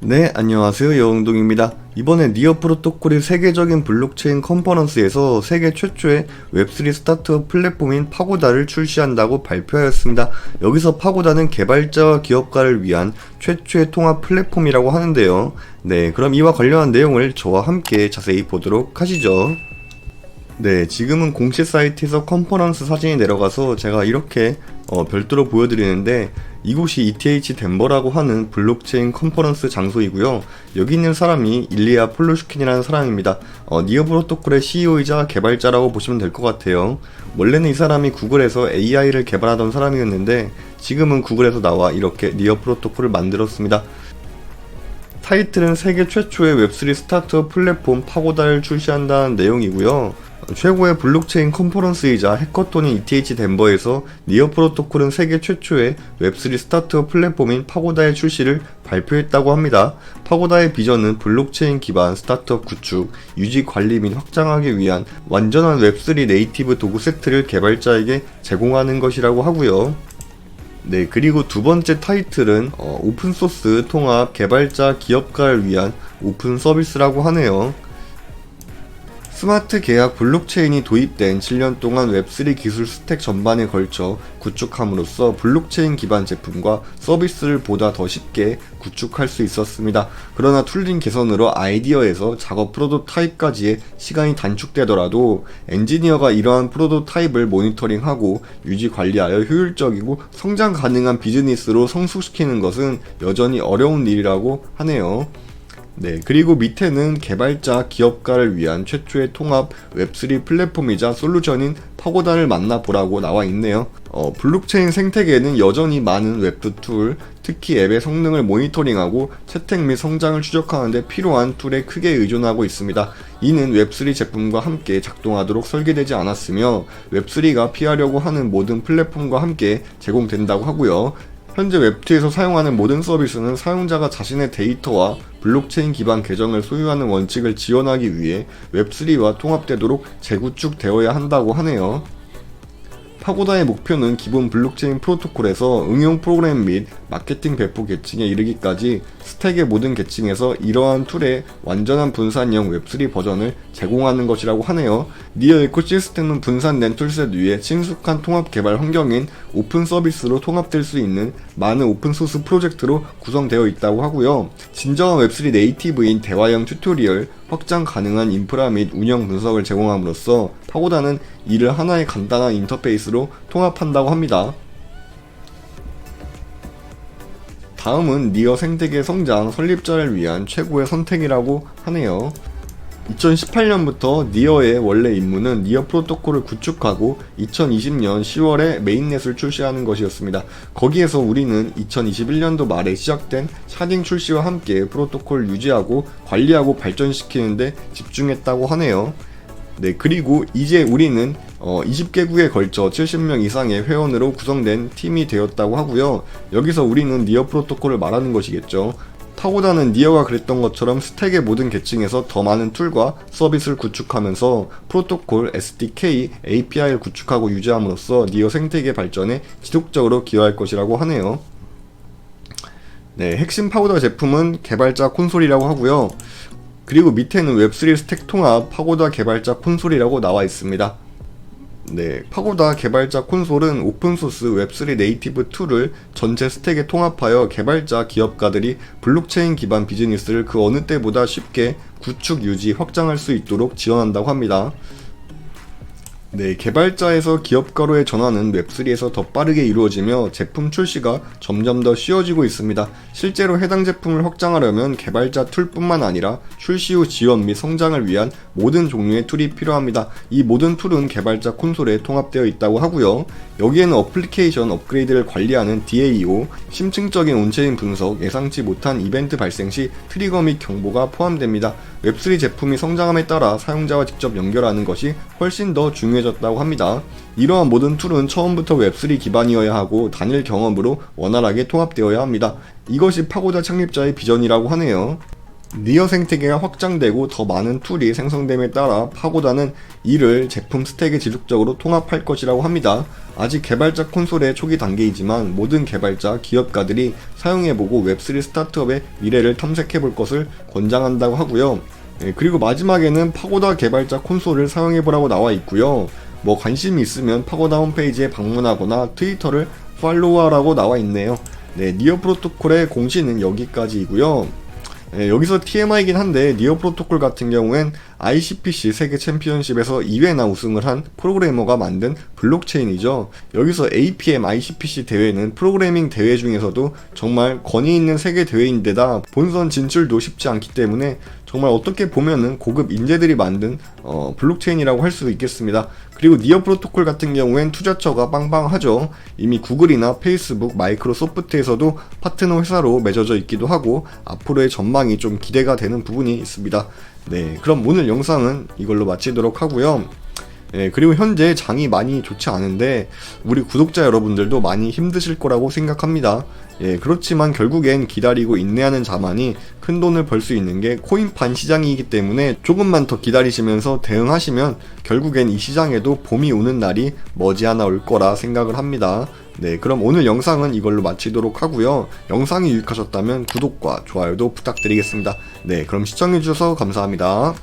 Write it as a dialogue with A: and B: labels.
A: 네, 안녕하세요. 여웅동입니다. 이번에 니어 프로토콜이 세계적인 블록체인 컨퍼런스에서 세계 최초의 웹3 스타트업 플랫폼인 파고다를 출시한다고 발표하였습니다. 여기서 파고다는 개발자와 기업가를 위한 최초의 통합 플랫폼이라고 하는데요. 네, 그럼 이와 관련한 내용을 저와 함께 자세히 보도록 하시죠. 네, 지금은 공식 사이트에서 컨퍼런스 사진이 내려가서 제가 이렇게 어, 별도로 보여드리는데 이곳이 ETH 덴버라고 하는 블록체인 컨퍼런스 장소이고요. 여기 있는 사람이 일리아 폴로슈킨이라는 사람입니다. 어, 니어 프로토콜의 CEO이자 개발자라고 보시면 될 것 같아요. 원래는 이 사람이 구글에서 AI를 개발하던 사람이었는데 지금은 구글에서 나와 이렇게 니어 프로토콜을 만들었습니다. 타이틀은 세계 최초의 웹3 스타트업 플랫폼 파고다를 출시한다는 내용이고요. 최고의 블록체인 컨퍼런스이자 해커톤인 ETH 덴버에서 니어 프로토콜은 세계 최초의 웹3 스타트업 플랫폼인 파고다의 출시를 발표했다고 합니다. 파고다의 비전은 블록체인 기반 스타트업 구축, 유지 관리 및 확장하기 위한 완전한 웹3 네이티브 도구 세트를 개발자에게 제공하는 것이라고 하고요. 네, 그리고 두 번째 타이틀은 어, 오픈소스 통합 개발자 기업가를 위한 오픈 서비스라고 하네요. 스마트 계약 블록체인이 도입된 7년 동안 웹3 기술 스택 전반에 걸쳐 구축함으로써 블록체인 기반 제품과 서비스를 보다 더 쉽게 구축할 수 있었습니다. 그러나 툴링 개선으로 아이디어에서 작업 프로토타입까지의 시간이 단축되더라도 엔지니어가 이러한 프로토타입을 모니터링하고 유지 관리하여 효율적이고 성장 가능한 비즈니스로 성숙시키는 것은 여전히 어려운 일이라고 하네요. 네, 그리고 밑에는 개발자, 기업가를 위한 최초의 통합 웹3 플랫폼이자 솔루션인 파고다를 만나보라고 나와 있네요. 어, 블록체인 생태계에는 여전히 많은 웹2 툴, 특히 앱의 성능을 모니터링하고 채택 및 성장을 추적하는 데 필요한 툴에 크게 의존하고 있습니다. 이는 웹3 제품과 함께 작동하도록 설계되지 않았으며 웹3가 피하려고 하는 모든 플랫폼과 함께 제공된다고 하고요. 현재 웹2에서 사용하는 모든 서비스는 사용자가 자신의 데이터와 블록체인 기반 계정을 소유하는 원칙을 지원하기 위해 웹3와 통합되도록 재구축되어야 한다고 하네요. 파고다의 목표는 기본 블록체인 프로토콜에서 응용 프로그램 및 마케팅 배포 계층에 이르기까지 스택의 모든 계층에서 이러한 툴의 완전한 분산형 웹3 버전을 제공하는 것이라고 하네요. 니어 에코시스템은 분산된 툴셋 위에 친숙한 통합 개발 환경인 오픈 서비스로 통합될 수 있는 많은 오픈소스 프로젝트로 구성되어 있다고 하고요. 진정한 웹3 네이티브인 대화형 튜토리얼, 확장 가능한 인프라 및 운영 분석을 제공함으로써 파고다는 이를 하나의 간단한 인터페이스로 통합한다고 합니다. 다음은 니어 생태계 성장 설립자를 위한 최고의 선택이라고 하네요. 2018년부터 니어의 원래 임무는 니어 프로토콜을 구축하고 2020년 10월에 메인넷을 출시하는 것이었습니다. 거기에서 우리는 2021년도 말에 시작된 샤딩 출시와 함께 프로토콜 유지하고 관리하고 발전시키는데 집중했다고 하네요. 네, 그리고 이제 우리는 어, 20개국에 걸쳐 70명 이상의 회원으로 구성된 팀이 되었다고 하고요. 여기서 우리는 니어 프로토콜을 말하는 것이겠죠. 타고다는 니어가 그랬던 것처럼 스택의 모든 계층에서 더 많은 툴과 서비스를 구축하면서 프로토콜, SDK, API를 구축하고 유지함으로써 니어 생태계 발전에 지속적으로 기여할 것이라고 하네요. 네, 핵심 파고다 제품은 개발자 콘솔이라고 하고요. 그리고 밑에는 웹3 스택 통합 파고다 개발자 콘솔이라고 나와 있습니다. 네, 파고다 개발자 콘솔은 오픈소스 웹3 네이티브 툴을 전체 스택에 통합하여 개발자 기업가들이 블록체인 기반 비즈니스를 그 어느 때보다 쉽게 구축, 유지, 확장할 수 있도록 지원한다고 합니다. 네, 개발자에서 기업가로의 전환은 웹3에서 더 빠르게 이루어지며 제품 출시가 점점 더 쉬워지고 있습니다. 실제로 해당 제품을 확장하려면 개발자 툴뿐만 아니라 출시 후 지원 및 성장을 위한 모든 종류의 툴이 필요합니다. 이 모든 툴은 개발자 콘솔에 통합되어 있다고 하고요. 여기에는 어플리케이션 업그레이드를 관리하는 DAO, 심층적인 온체인 분석, 예상치 못한 이벤트 발생 시 트리거 및 경보가 포함됩니다. 웹3 제품이 성장함에 따라 사용자와 직접 연결하는 것이 훨씬 더 중요해졌다 고 합니다. 이러한 모든 툴은 처음부터 웹3 기반이어야 하고 단일 경험으로 원활하게 통합되어야 합니다. 이것이 파고다 창립자의 비전이라고 하네요. 니어 생태계가 확장되고 더 많은 툴이 생성됨에 따라 파고다는 이를 제품 스택에 지속적으로 통합할 것이라고 합니다. 아직 개발자 콘솔의 초기 단계이지만 모든 개발자, 기업가들이 사용해보고 웹3 스타트업의 미래를 탐색해볼 것을 권장한다고 하고요. 예, 그리고 마지막에는 파고다 개발자 콘솔을 사용해보라고 나와 있고요. 뭐 관심이 있으면 파고다 홈페이지에 방문하거나 트위터를 팔로우하라고 나와 있네요. 네, 니어 프로토콜의 공시는 여기까지이고요. 예, 여기서 TMI이긴 한데 니어 프로토콜 같은 경우엔 ICPC 세계 챔피언십에서 2회나 우승을 한 프로그래머가 만든 블록체인이죠. 여기서 APM ICPC 대회는 프로그래밍 대회 중에서도 정말 권위 있는 세계 대회인데다 본선 진출도 쉽지 않기 때문에 정말 어떻게 보면은 고급 인재들이 만든 어, 블록체인이라고 할 수도 있겠습니다. 그리고 니어 프로토콜 같은 경우엔 투자처가 빵빵하죠. 이미 구글이나 페이스북, 마이크로소프트에서도 파트너 회사로 맺어져 있기도 하고 앞으로의 전망이 좀 기대가 되는 부분이 있습니다. 네, 그럼 오늘 영상은 이걸로 마치도록 하고요. 예, 그리고 현재 장이 많이 좋지 않은데 우리 구독자 여러분들도 많이 힘드실 거라고 생각합니다. 예, 그렇지만 결국엔 기다리고 인내하는 자만이 큰 돈을 벌 수 있는 게 코인판 시장이기 때문에 조금만 더 기다리시면서 대응하시면 결국엔 이 시장에도 봄이 오는 날이 머지않아 올 거라 생각을 합니다. 네, 그럼 오늘 영상은 이걸로 마치도록 하고요. 영상이 유익하셨다면 구독과 좋아요도 부탁드리겠습니다. 네, 그럼 시청해주셔서 감사합니다.